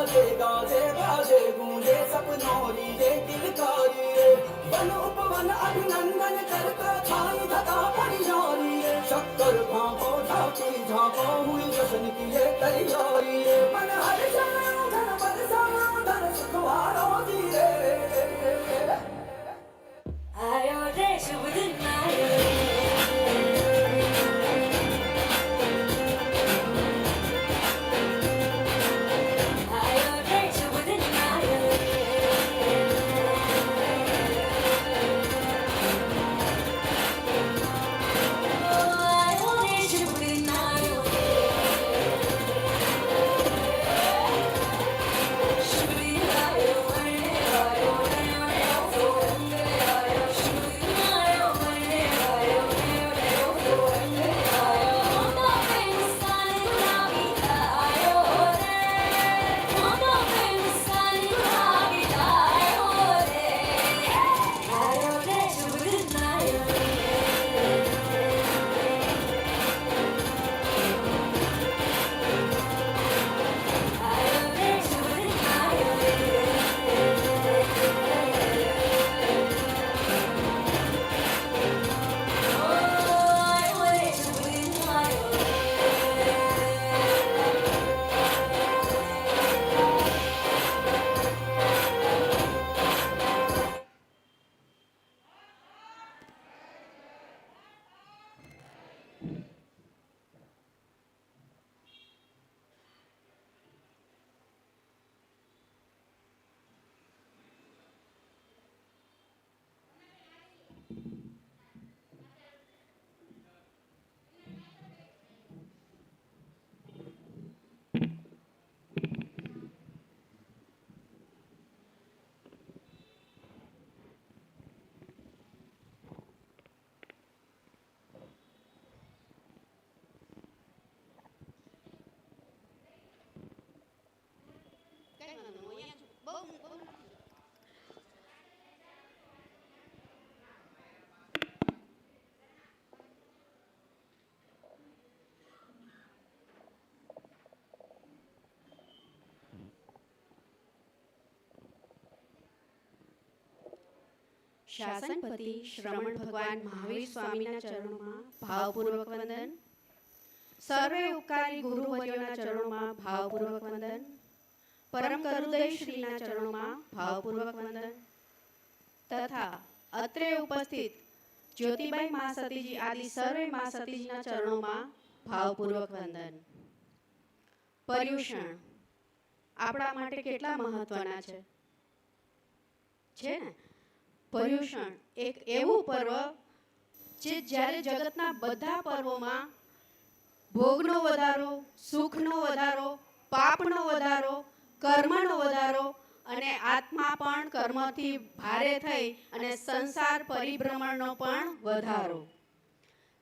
ગાજે ગાજે ગાજે ગુંજે સપનોરી રે કિલકારી રે વન ઉપવન અભિનંદન કરતા છાઈ ધતા પરિયારી રે શક્કર ભાંપો ઢાકી ઢાંપો હુઈ જશન કિયે તૈયારી અહીંયા છું. બહુ બહુ નથી. શાસનપતિ શ્રમણ ભગવાન મહાવીર સ્વામીના ચરણોમાં ભાવપૂર્વક વંદન સર્વે ઉપકારી ગુરુવર્યોના ચરણોમાં ભાવપૂર્વક વંદન પરમ કરુદય શ્રીના ચરણોમાં ભાવપૂર્વક વંદન. તથા અત્રે ઉપસ્થિત જ્યોતિબાઈ મા સતીજી આદિ સર્વે મા સતીજીના ચરણોમાં ભાવપૂર્વક વંદન. પર્યુષણ આપણા માટે કેટલા મહત્વના છે? છે ને પર્યુષણ એક એવું પર્વ જે જ્યારે જગતના બધા પર્વોમાં ભોગનો વધારો, સુખનો વધારો, પાપનો વધારો કર્મનો વધારો અને આત્મા પણ કર્મથી ભારે થઈ અને સંસાર પરિભ્રમણનો પણ વધારો.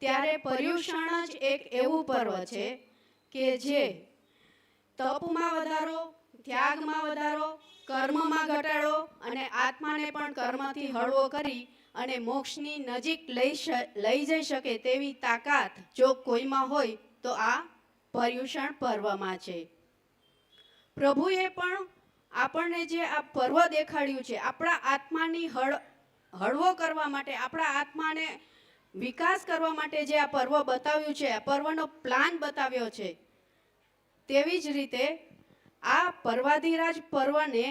ત્યારે પર્યુષણ જ એક એવું પર્વ છે કે જે તપમાં વધારો, ત્યાગમાં વધારો, કર્મમાં ઘટાડો અને આત્માને પણ કર્મથી હળવો કરી અને મોક્ષની નજીક લઈ લઈ જઈ શકે તેવી તાકાત જો કોઈમાં હોય તો આ પર્યુષણ પર્વમાં છે. પ્રભુએ પણ આપણને જે આ પર્વ દેખાડ્યું છે, આપણા આત્માની હળ, હળવો કરવા માટે, આપણા આત્માને વિકાસ કરવા માટે જે આ પર્વ બતાવ્યું છે, આ પર્વનો પ્લાન બતાવ્યો છે, તેવી જ રીતે આ પર્વાધિરાજ પર્વને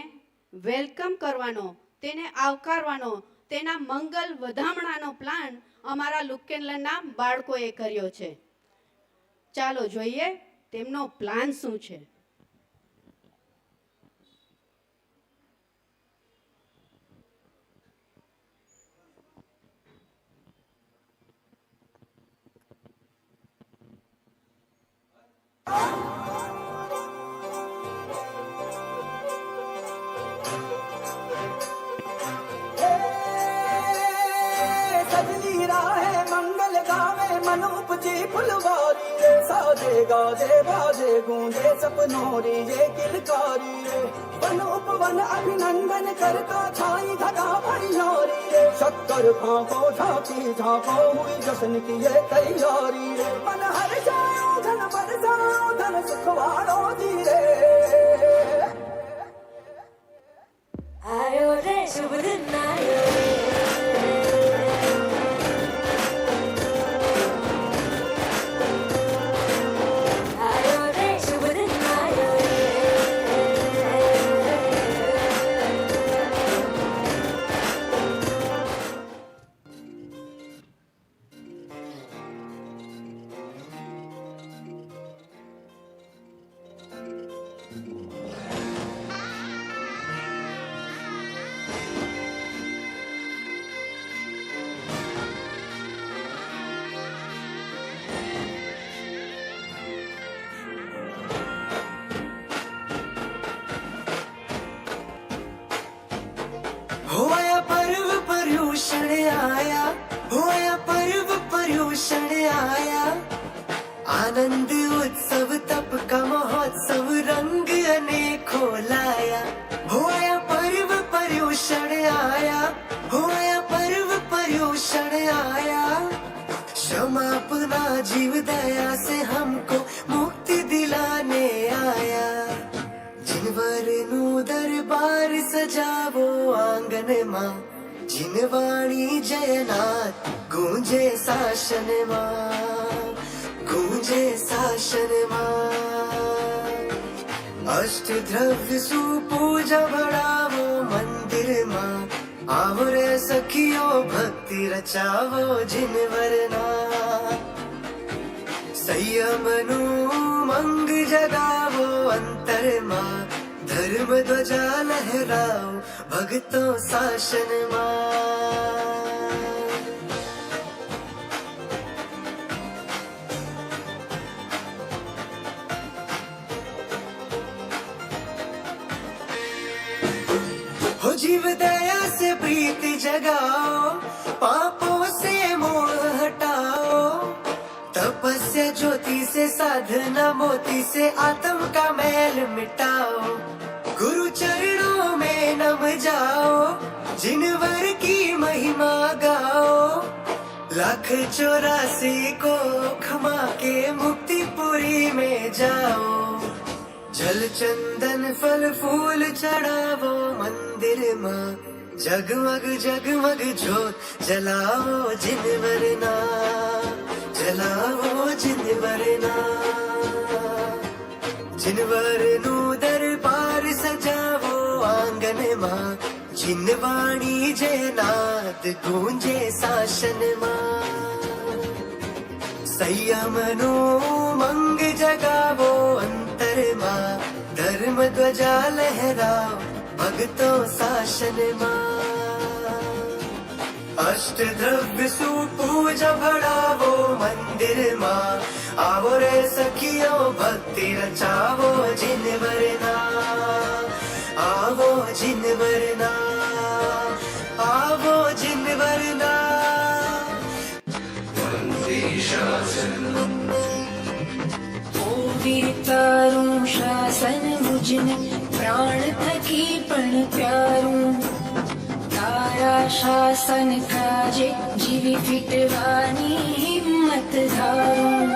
વેલકમ કરવાનો, તેને આવકારવાનો, તેના મંગલ વધામણાનો પ્લાન અમારા લુકેનલના બાળકોએ કર્યો છે. ચાલો જોઈએ તેમનો પ્લાન શું છે. ઉપજી ફૂલવારી રે સાજે ગાજે બાજે ગૂંજે સપનોરી રે કિલકારી રે વન ઉપવન અભિનંદન કરતા છાઈ ધગા ભણિયારી રે શક્કર ફાંકો ઝાંકી ઝાંકો હુઈ જશન કી તૈયારી રે મન હર જાય 아요래 주부는 나요? ਹੋਇਆ ਪਰਵ ਪਰਯੂਸ਼ਣ ਆਇਆ ਹੋਇਆ ਪਰਵ ਪਰਯੂਸ਼ਣ ਆਇਆ ਆਨੰਦ દરબાર સજાવો આંગનમાં જીનવાણી જયનાથ ગુંજે શાસનમાં ગુંજે શાસનમાં અષ્ટદ્રવ્ય સુપૂજા ભણાવો મંદિરમાં આવો રે સખીઓ ભક્તિ રચાવો જીનવરના સંયમનું મંગ જગાવો અંતરમાં धर्म ध्वजा लहराओ भक्तों शासन हो जीव दया से प्रीति जगाओ, पापों से मोह हटाओ। तपस्या ज्योति से साधना, मोती से आत्म का मैल मिटाओ। चरणों में नम जाओ जिनवर की महिमा गाओ। लाख चौरासी को खमा के मुक्तिपुरी में जाओ। जल चंदन, फल फूल चढ़ावो मंदिर माँ जगमग जगमग जोत जलाओ, जिन वरना जलाओ, जिन वरना जिनवरनु दरबार सजावो वांगने माँ, जिन वाणी जे नाद गूंजे शासन माँ। संयमनो मंग जगावो अंतर माँ, धर्म ध्वजा लहरा भगतो शासन मा। अष्ट द्रव्य सु भड़ावो मंदिर माँ आवो रे सखियो, भक्ति रचावो जिन वरना આવો જીનવરના આવો જીનવરના વીર તારું શાસન મુજને પ્રાણ થકી પણ પ્યારું તારા શાસન કાજે જીવી ફીટવાની હિંમત ધારું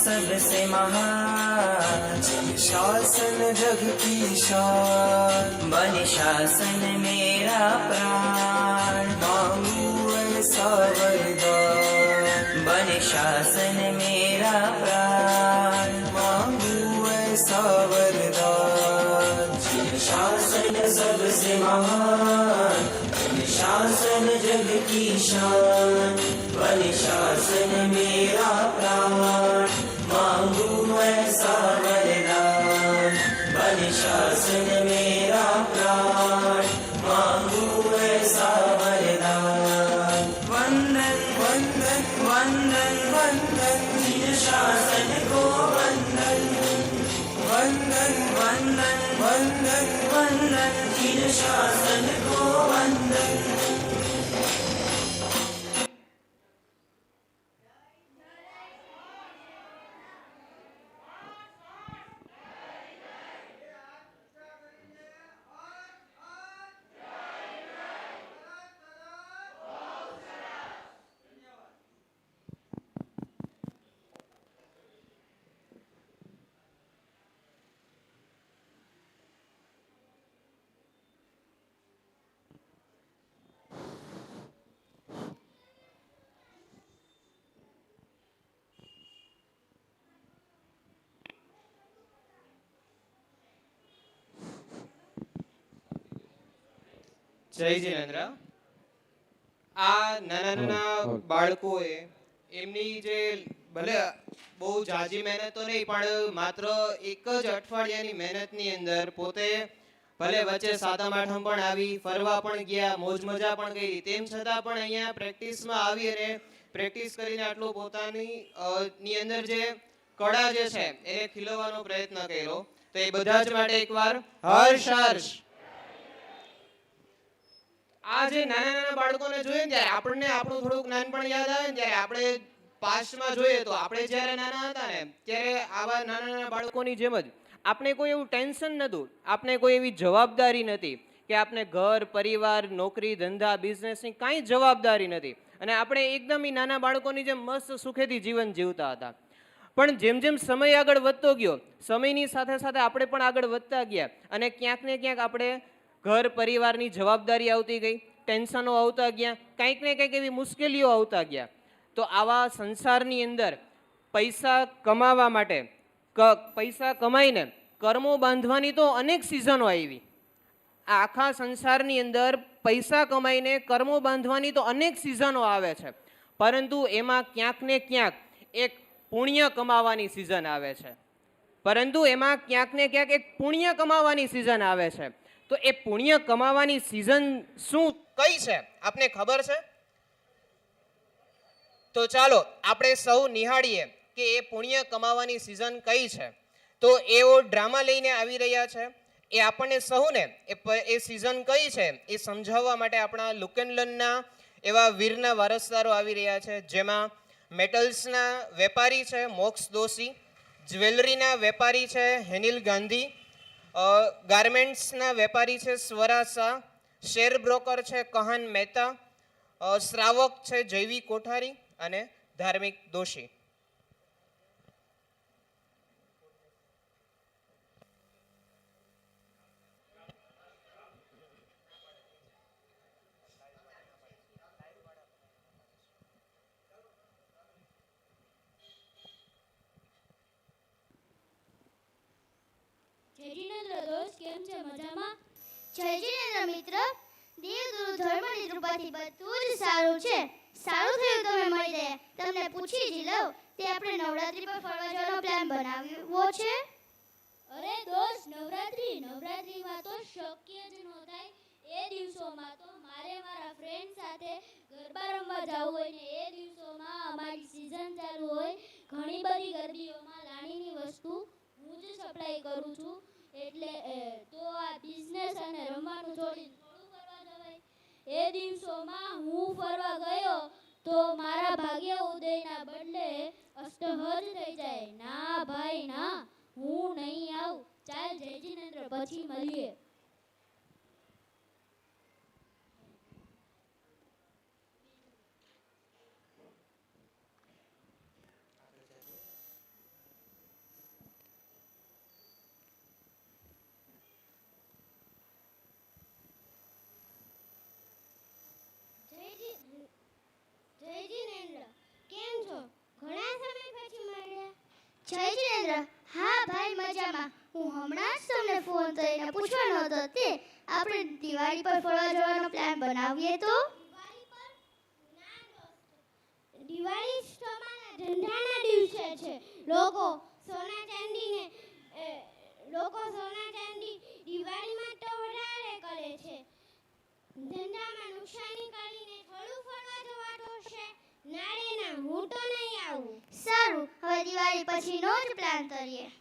सबसे महान जिन शासन जग की शान बन शासन मेरा प्राण જય જીનેન્દ્ર. આ નાના નાના બાળકોએ એમની જે ભલે બહુ જાજી મહેનત તો નહીં પણ માત્ર એક જ અઠવાડિયાની મહેનતની અંદર પોતે ભલે વચ્ચે સાતમ આઠમ પણ આવી ફરવા પણ ગયા મોજ મજા પણ ગઈ તેમ છતાં પણ અહીંયા પ્રેક્ટિસમાં આવી અને પ્રેક્ટિસ કરીને આટલું પોતાની ની અંદર જે કળા જે છે એને ખીલવવાનો પ્રયત્ન કર્યો. તો એ બધા જ માટે એકવાર હર્ષ હર્ષ આ જે નાના નાના બાળકોને જોઈએ ત્યારે આપણને આપણું થોડુંક નાનપણ યાદ આવે ને ત્યારે આપણે પાસ્ટમાં જોઈએ તો આપણે જ્યારે નાના હતા ને ત્યારે આવા નાના નાના બાળકોની જેમ જ આપણે કોઈ એવું ટેન્શન નહોતું. આપણે કોઈ એવી જવાબદારી નથી કે આપણે ઘર, પરિવાર, નોકરી, ધંધા બિઝનેસની કાંઈ જવાબદારી નથી અને આપણે એકદમ એ નાના બાળકોની જેમ મસ્ત સુખેથી જીવન જીવતા હતા. પણ જેમ જેમ સમય આગળ વધતો ગયો, સમયની સાથે સાથે આપણે પણ આગળ વધતા ગયા અને ક્યાંક ને ક્યાંક આપણે ઘર, પરિવારની જવાબદારી આવતી ગઈ. ટેન્શનો આવતા ગયા, કંઈક ને કંઈક એવી મુશ્કેલીઓ આવતા ગયા. તો આવા સંસારની અંદર પૈસા કમાવા માટે પૈસા કમાઈને કર્મો બાંધવાની તો અનેક સિઝનો આવી. આ આખા સંસારની અંદર પૈસા કમાઈને કર્મો બાંધવાની તો અનેક સિઝનો આવે છે. પરંતુ એમાં ક્યાંક ને ક્યાંક એક પુણ્ય કમાવાની સિઝન આવે છે. પરંતુ એમાં ક્યાંક ને ક્યાંક એક પુણ્ય કમાવાની સિઝન આવે છે. તો એ પુણ્ય કમાવાની સિઝન શું? કઈ છે? આપને ખબર છે? તો ચાલો, આપણે સૌ નિહાળીએ કે એ પુણ્ય કમાવાની સિઝન કઈ છે. તો એઓ ડ્રામા લઈને આવી રહ્યા છે. એ આપણને સહુને એ એ સિઝન કઈ છે એ સમજાવવા માટે આપણા લુકેનલનના એવા વીરના વારસદારો આવી રહ્યા છે, જેમાં મેટલ્સના વેપારી છે મોક્ષ દોશી જ્વેલરીના વેપારી છે, હેનિલ ગાંધી ગાર્મેન્ટ્સના વેપારી છે સ્વરા શાહ શેર બ્રોકર છે કહાન મહેતા શ્રાવક છે જૈવી કોઠારી અને ધાર્મિક દોશી જય દોસ્ત કેમ છે મજામાં? જય મિત્ર. દેવગુરુ ધર્મની કૃપાથી બધું જ સારું છે. સારું થયું તમે મળી ગયા તમને પૂછી જ લઉં, તે આપણે નવરાત્રી પર પ્લાન બનાવ્યો છે? અરે દોસ્ત નવરાત્રી, નવરાત્રીમાં તો શક્ય ન થાય. એ દિવસોમાં તો મારે મારા ફ્રેન્ડ સાથે ગરબા રમવા જવું હોય ને એ દિવસોમાં અમારી સિઝન ચાલુ હોય. ઘણી બધી ગરબીઓમાં લાણીની વસ્તુ હું જ સપ્લાય કરું છું એટલે એ, તો આ બિઝનેસ અને રમવાનું છોડીને થોડું ફરવા જવાય એ દિવસોમાં હું ફરવા ગયો તો મારા ભાગ્ય ઉદયના બદલે અષ્ટહજ થઈ જાય. ના ભાઈ, ના, હું નહીં આવું. ચાલ જય જીનેન્દ્ર પછી મળીએ જયજી જય જીનેન્દ્ર કેમ છો ઘણા સમય પછી મળ્યા જય જીનેન્દ્ર. હા ભાઈ, મજામાં. હું હમણાં જ તમને ફોન કરીને પૂછવાનો હતો તે, આપણે દિવાળી પર ફરવા જવાનો પ્લાન બનાવીએ તો? દિવાળી તમારા ધંધાના દિવસે છે. લોકો સોના ચાંદીને લોકો સોના ચાંદી દિવાળીમાં તો વધારે કરે છે. ધંધામાં નુકસાની કરીને થોડું ફરવા જવાનું છે. ના રે ના હું તો નહીં આવું. સારું હવે દિવાળી પછીનો જ પ્લાન કરીએ.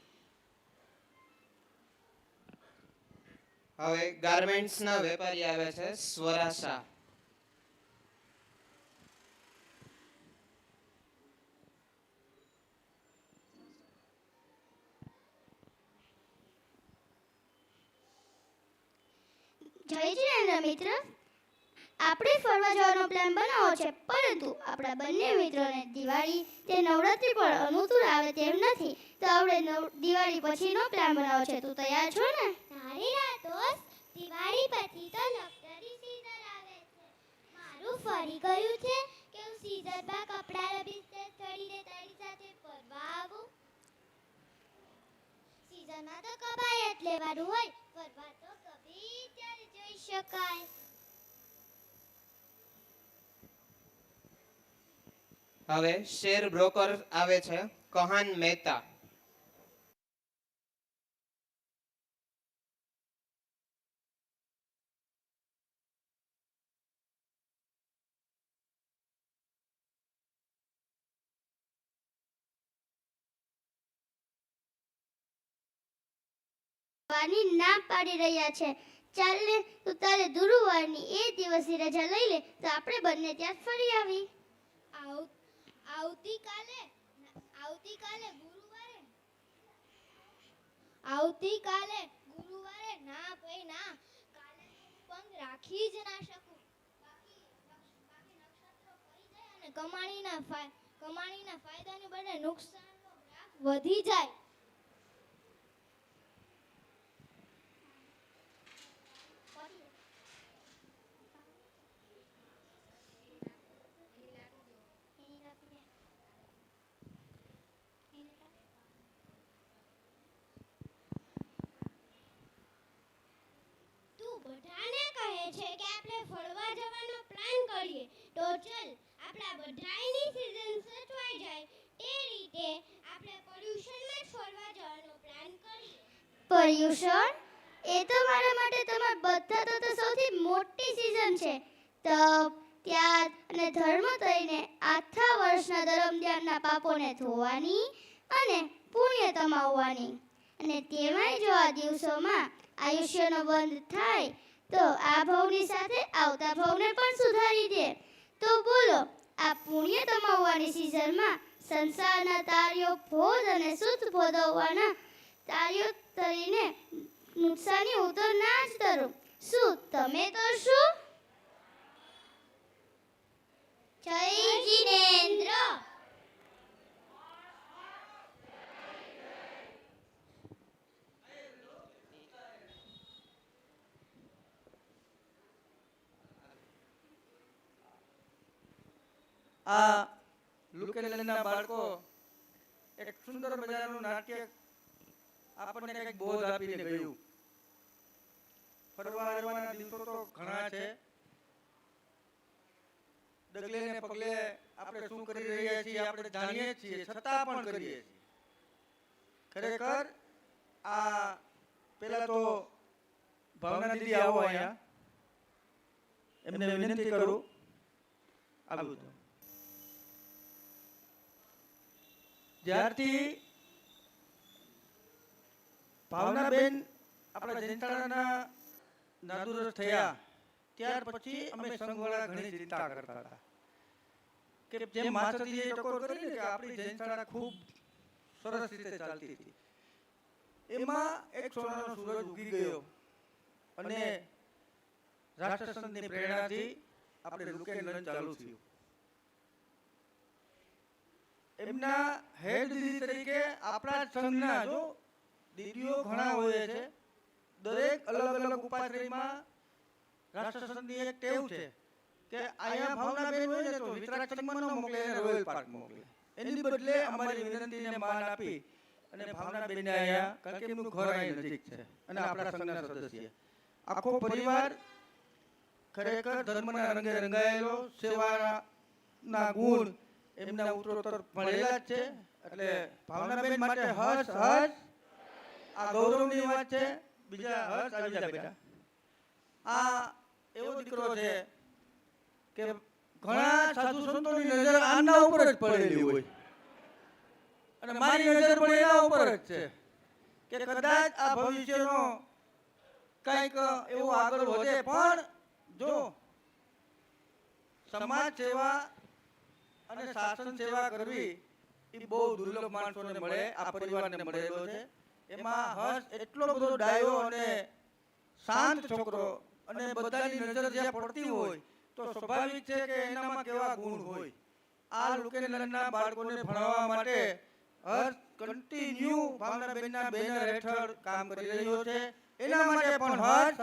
હવે ગાર્મેન્ટ્સના વેપારી આવે છે સ્વરાશા. જય જીનેન્દ્ર મિત્ર. આપણે ફરવા જવાનો પ્લાન બનાવો છે, પરંતુ આપણા બંને મિત્રોને દિવાળી તે નવરાત્રી પર અનુકૂળ આવે તેમ નથી, તો આપણે દિવાળી પછીનો પ્લાન બનાવો છે. તું તૈયાર છો ને? તારી ના દોસ્ત દિવાળી પછી તો લક્ઝરી સીઝન આવે છે. મારું ફરી ગયું છે કે હું સીઝનમાં કપડાં બિઝનેસ ચડીને તારી સાથે ફરવા આવું. સીઝનમાં તો કબાયત લેવાનું હોય, ફરવા તો કભી જોઈ શકાય. હવે શેર બ્રોકર આવે છે કહાન મહેતા. વાની ના પાડી રહ્યા છે. ચાલ ને તું તારે ગુરુવારની એ દિવસની રજા લઈ લે તો આપણે બંને ત્યાં ફરી આવી આવતીકાલે આવતીકાલે ગુરુવારે ના ભાઈ, ના, કાલે પંગ રાખી જ ના શકું. બાકી બાકી નક્ષત્રો ફરી જાય અને કમાણીના કમાણીના ફાયદાને બદલે નુકસાનનો ગ્રાફ વધી જાય તું બધાને કહે છે કે આપણે ફરવા જવાનો પ્લાન કરીએ, તો ચલ, આપણા બધાની સીઝન સચવાઈ જાય. તે રીતે આપણે પોલ્યુશનમાં જ ફરવા જવાનો પ્લાન કરીએ. પોલ્યુશન એ તો મારા માટે તમારા બધા તો સૌથી મોટી સીઝન છે. તપ, ત્યાગ અને ધર્મ થઈને આખા વર્ષના દરમિયાનના પાપોને ધોવાની અને પુણ્ય કમાવવાની. અને તેમાંય જો આ દિવસોમાં આયુષ્યનો બંધ થાય તો આ ભવની સાથે આવતા ભવને પણ સુધારી દે. તો બોલો, આ પુણ્ય કમાવવાની સિઝનમાં સંસારના તારીઓ ભોજ અને શુદ્ધ ભોગવવાના તારીઓ તરીને નુકસાની તો ના જ કરું શું તમે કરશો જય જીનેન્દ્ર! આ લુકેલેન્ડના બાળકો એક સુંદર મજાનું નાટ્ય આપણને કંઈક બોધ આપીને ગયું. ફરવા હરવાના દિવસો તો ઘણા છે. ડગલે ને પગલે આપણે શું કરી રહ્યા છીએ આપણે જાણીએ છીએ છતાં પણ કરીએ છીએ. ખરેખર આ પેલા તો ભાવના દીદી આવો અહીંયા. એમને વિનંતી કરું. આવ્યું તો જ્યારથી ભાવનાબેન આપણા જયંતાળાના નાદુરસ્ત થયા, ત્યાર પછી અમે સંઘવાળા ઘણી ચિંતા કરતા હતા. કે જેમ માતાજીએ ટકોર કરી કે આપણી જયંતાળા ખૂબ સરસ રીતે ચાલતી હતી. એમાં એક સોનાનો સૂરજ ઉગી ગયો અને રાષ્ટ્રસંઘની પ્રેરણાથી આપણે લુકેન રન ચાલુ થયું. એમના હેડ દીદી તરીકે આપણા સંઘના જો દીદીઓ ઘણા હોય છે, દરેક અલગ અલગ ઉપાશ્રયમાં રાષ્ટ્રસંઘની એક ટેવ છે કે અહીંયા ભાવનાબેન હોય ને તો વિતરાગ ન મોકલે, એને રોયલ પાર્ક મોકલે. એની બદલે અમારી વિનંતીને માન આપી અને ભાવનાબેનને અહીંયા કારણ કે એમનું ઘર અહીં નજીક છે અને આપણા સંઘના સદસ્ય. આખો પરિવાર ખરેખર ધર્મના રંગે રંગાયેલો, સેવાના ગુણ એમના ઉત્તરોત્તર ભણેલા જ છે. એટલે ભાવનાબેન માટે હર્ષ હર્ષ આ ગૌરવની વાત છે. બીજા હર્ષ આવી જા બેટા. આ એવો દીકરો છે કે ઘણા સાધુ સંતોની નજર આના ઉપર જ પડેલી હોય. અને મારી નજર પણ એના ઉપર જ છે. કે કદાચ આ ભવિષ્યનો કંઈક એવો આગળ વધે. પણ જો સમાજ સેવા અને શાસન સેવા કરવી એ બહુ દુર્લભ માણસોને મળે આ પરિવારને મળેલો છે. એમાં હર્ષ એટલો બધો ડાયો અને શાંત છોકરો અને બધાની નજર જ્યાં પડતી હોય તો સ્વાભાવિક છે કે એનામાં કેવા ગુણ હોય. આ લુકેનલના બાળકોને ભણાવવા માટે હર્ષ કન્ટિન્યુ ભાવનાબેનના બેનર હેઠળ કામ કરી રહ્યો છે. એના માટે પણ હર્ષ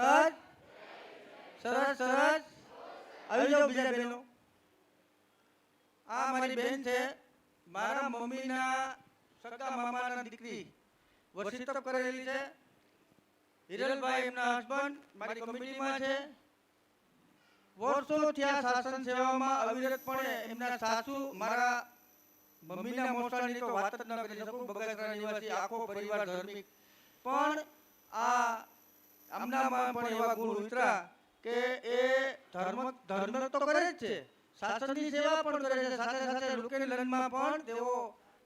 સરસ સરસ. આવી જાઓ બીજા બહેનો આ મારી બેન છે મારા મમ્મીના સગા મામાના દીકરી વર્ષિત કરેલી છે. હિરલભાઈ એમના હસબન્ડ મારી કમિટીમાં છે. વર્ષોથી આ શાસન સેવામાં અવિરતપણે એમના સાસુ મારા મમ્મીના મોસાની તો વાત જ ન કરી. શકું બગસરા નિવાસી આખો પરિવાર ધાર્મિક. પણ આ આમનામાં પણ એવા ગુણ ઉતરા કે એ ધર્મ ધર્મ તો કરે જ છે. શાસનની સેવા પણ કરે છે. સાથે સાથે લુકેની લગ્નમાં પણ તેઓ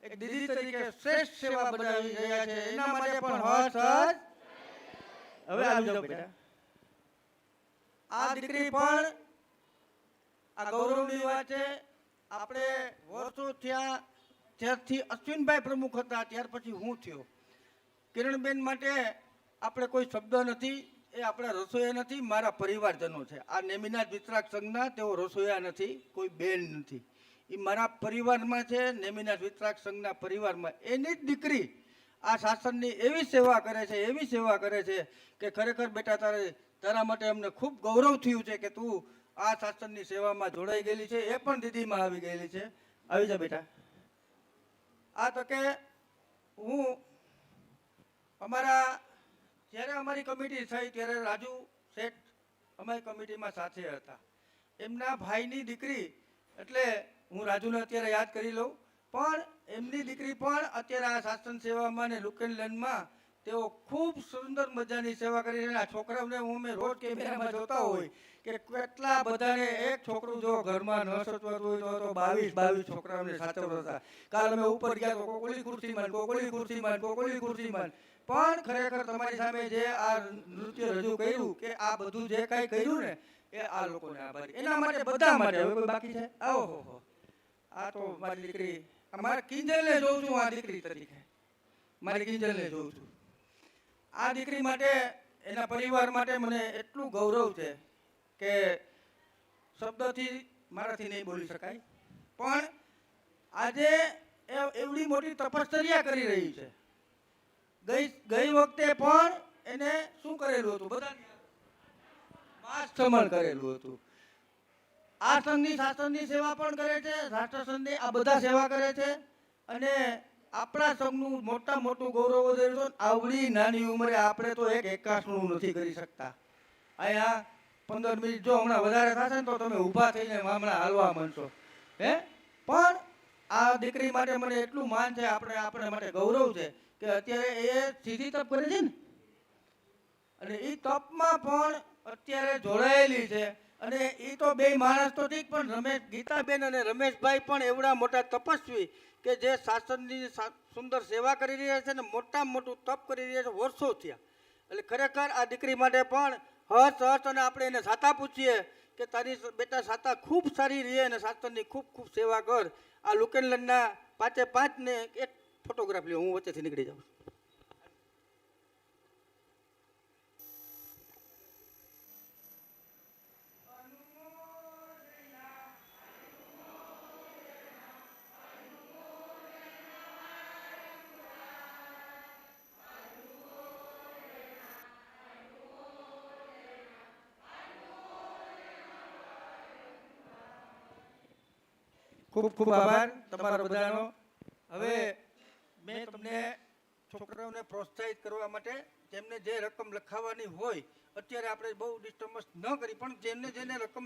એક દીદી તરીકે શ્રેષ્ઠ સેવા બજાવી રહ્યા છે. એના માટે પણ હર્ષ હર્ષ હવે આવી જાઓ બેટા. આ દીકરી પણ આ ગૌરવની વાત છે. આપણે વર્ષો થયા ત્યારથી અશ્વિનભાઈ પ્રમુખ હતા, ત્યાર પછી હું થયો. કિરણબેન માટે આપણે કોઈ શબ્દ નથી. એ આપણા રસોઈયા નથી, મારા પરિવારજનો છે. આ નેમિનાથ વિતરાક સંઘના તેઓ રસોઈયા નથી, કોઈ બેન નથી. એ મારા પરિવારમાં છે, નેમિનાથ વિતરાક સંઘના પરિવારમાં. એની જ દીકરી આ શાસનની એવી સેવા કરે છે, એવી સેવા કરે છે કે ખરેખર બેટા તારે, તારા માટે અમને ખૂબ ગૌરવ થયું છે કે તું આ શાસનની સેવામાં જોડાઈ ગયેલી છે, એ પણ દીદીમાં આવી ગયેલી છે. આવી જા બેટા. આ તકે હું અમારા જ્યારે અમારી કમિટી થઈ, ત્યારે રાજુ શેઠ અમારી કમિટીમાં સાથે હતા. એમના ભાઈની દીકરી, એટલે હું રાજુને અત્યારે યાદ કરી લઉં, પણ એમની દીકરી પણ અત્યારે આ શાસન સેવામાં ને એન્ડ લેન્ડમાં તેઓ ખૂબ સુંદર મજાની સેવા કરી રહ્યા છોકરાઓને હું મેં રોજ કેમેરામાં જોતા હોય કે કેટલા બધાને એક છોકરું જો ઘરમાં ન સચવાતું હોય તો બાવીસ બાવીસ છોકરાઓને સાચવતા હતા. કાલ અમે ઉપર ગયા તો કોકોલી ખુરશીમાં કોકોલી ખુરશીમાં કોકોલી ખુરશીમાં પણ ખરેખર તમારી સામે જે આ નૃત્ય રજૂ કર્યું કે આ બધું જે કાંઈ કર્યું ને, એ આ લોકોને આભારી. એના માટે બધા માટે હવે કોઈ બાકી છે? આવો હો. હો આ તો મારી દીકરી મારા કિંજલને જોઉં છું આ દીકરી તરીકે. મારી કિંજલને જોઉં છું. આ દીકરી માટે, એના પરિવાર માટે મને એટલું ગૌરવ છે કે શબ્દથી મારાથી નહીં બોલી શકાય. પણ આજે એવડી મોટી તપશ્ચર્યા કરી રહી છે. ગઈ ગઈ વખતે પણ એને શું કરેલું હતું? બધા માસ્ટમણ કરેલું હતું. આ સંઘની શાસનની સેવા પણ કરે છે રાષ્ટ્ર સંઘની આ બધા સેવા કરે છે. અને આપણા સંઘનું મોટા મોટું ગૌરવ વધાર્યું છે. આવડી નાની ઉંમરે આપણે તો એક એકાસનું નથી કરી શકતા. અહીંયા પંદર મિનિટ જો હમણાં વધારે થશે ને તો તમે ઊભા થઈને હમણાં હાલવા માંડશો. હે? પણ આ દીકરી માટે મને એટલું માન છે, આપણે આપણે માટે ગૌરવ છે. કે અત્યારે એ સીધી તપ કરે છે ને. અને એ તપમાં પણ અત્યારે જોડાયેલી છે. અને એ તો બે માણસ તો ઠીક, પણ રમેશ ગીતાબેન અને રમેશભાઈ પણ એવડા મોટા તપસ્વી કે જે શાસનની સુંદર સેવા કરી રહ્યા છે ને મોટામાં મોટું તપ કરી રહ્યા છે વર્ષો થયા. એટલે ખરેખર આ દીકરી માટે પણ હર્ષ હર્ષ અને આપણે એને સાતા પૂછીએ કે તારી બેટા સાતા ખૂબ સારી રહે અને શાસનની ખૂબ ખૂબ સેવા કર. આ લુકેનલનના પાંચે પાંચ ને એક ફોટોગ્રાફ લ્યો હું વચ્ચેથી નીકળી જાઉં. ખૂબ ખૂબ આભાર તમારા બધાનો. હવે મેં તમને છોકરાઓને પ્રોત્સાહિત કરવા માટે તેમને જે રકમ લખાવવાની હોય, અત્યારે આપણે બહુ ડિસ્ટર્બન્સ ન કરી, પણ જેમને જેને રકમ